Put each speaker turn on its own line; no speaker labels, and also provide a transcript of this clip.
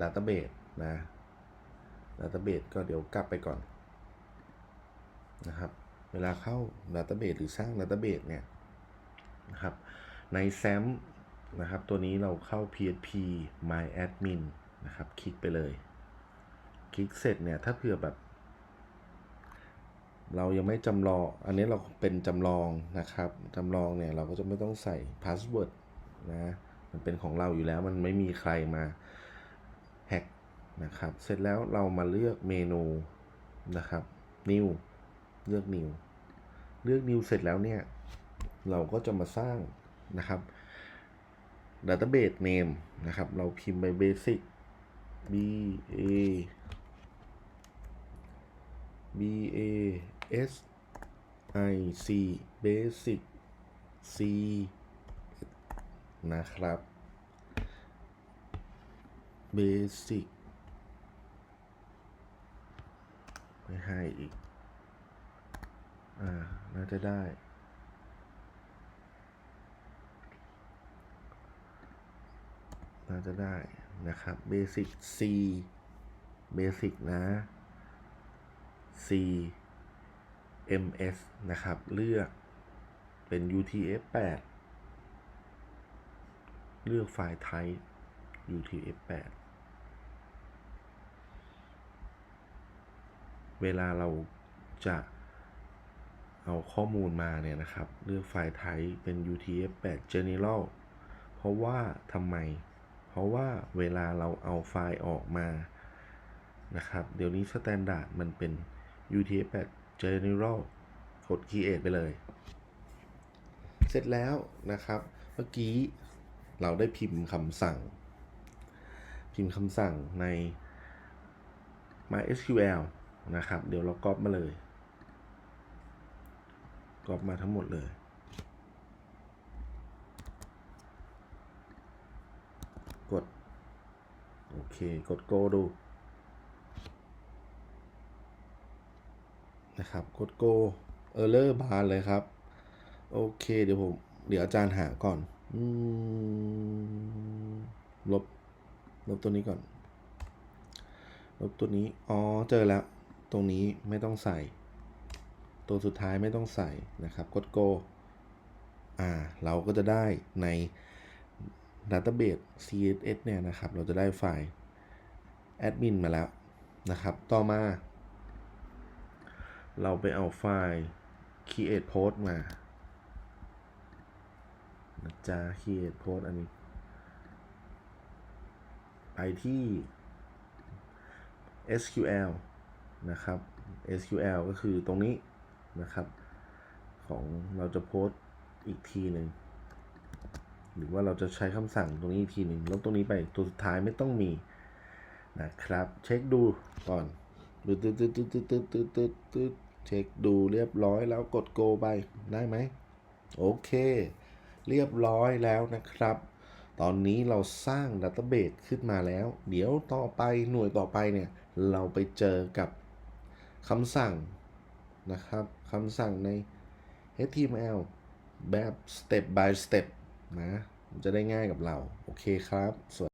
Database นะ Database ก็เดี๋ยวกลับไปก่อนนะครับ เวลาเข้า Database หรือสร้าง Database เนี่ยนะครับใน SAM นะครับ ตัวนี้เราเข้า PHP My Admin นะครับ คลิกไปเลย คลิกเสร็จเนี่ย ถ้าเผื่อแบบ เรายังไม่จำลอง อันนี้เราเป็นจำลองนะครับจำลองเนี่ย เราก็จะไม่ต้องใส่พาสเวิร์ดนะ มันเป็นของเราอยู่แล้ว มันไม่มีใครมา นะครับ เสร็จแล้วเรามาเลือกเมนูนะครับ new เลือก new เลือก new เสร็จแล้วเนี่ย เราก็จะมาสร้างนะครับ database name นะครับ เราพิมพ์ไป basic b a b a s i c basic c นะครับ basic ไม่ให้อีก อ่า น่าจะได้ น่าจะได้นะครับ basic c basic นะ c ms นะครับ เลือกเป็น utf8 เลือกไฟล์ type utf8 เวลาเราจะเอาข้อมูลมาเนี่ยนะครับ เลือกไฟล์ type เป็น utf8 general เพราะว่าทำไม เพราะว่าเวลาเราเอาไฟล์ออกมานะครับ เดี๋ยวนี้ standard มันเป็น utf8 general กด create ไปเลย เสร็จแล้วนะครับ เมื่อกี้เราได้พิมพ์คำสั่ง พิมพ์คำสั่งใน MySQL นะครับ เดี๋ยวเราก๊อปมาเลยก๊อปมาทั้งหมดเลยกด โอเค กด go ดู นะครับ กด go error บานเลยครับ โอเค เดี๋ยวผม เดี๋ยวอาจารย์หาก่อนอลบ ลบตัวนี้ก่อน ลบตัวนี้ อ๋อ เจอแล้ว ตรงนี้ไม่ต้องใส่ ตัวสุดท้ายไม่ต้องใส่นะครับ กด go อ่า เราก็จะได้ใน database css เนี่ยนะครับ เราจะได้ไฟล์ admin มาแล้วนะครับ ต่อมา เราไปเอาไฟล์ create post มานะจ๊ะ create post อันนี้ ไปที่ SQL นะครับ SQL ก็คือตรงนี้นะครับ ของเราจะโพสต์อีกทีหนึ่งหรือว่าเราจะใช้คำสั่งตรงนี้อีกทีหนึ่งลบตรงนี้ไปตัวสุดท้ายไม่ต้องมีนะครับ เช็คดูก่อนตึ๊ดตึ๊ดตึ๊ดตึ๊ดตึ๊ดตึ๊ดตึ๊ดตึ๊ดตึ๊ดเช็คดูเรียบร้อยแล้วกด go ไปได้ไหมโอเค เรียบร้อยแล้วนะครับ ตอนนี้เราสร้าง Database ขึ้นมาแล้ว เดี๋ยวต่อไปหน่วยต่อไปเนี่ย เราไปเจอกับ คำสั่งนะครับคำสั่งใน HTML แบบ step by step นะ มันจะได้ง่ายกับเรา โอเคครับสวัส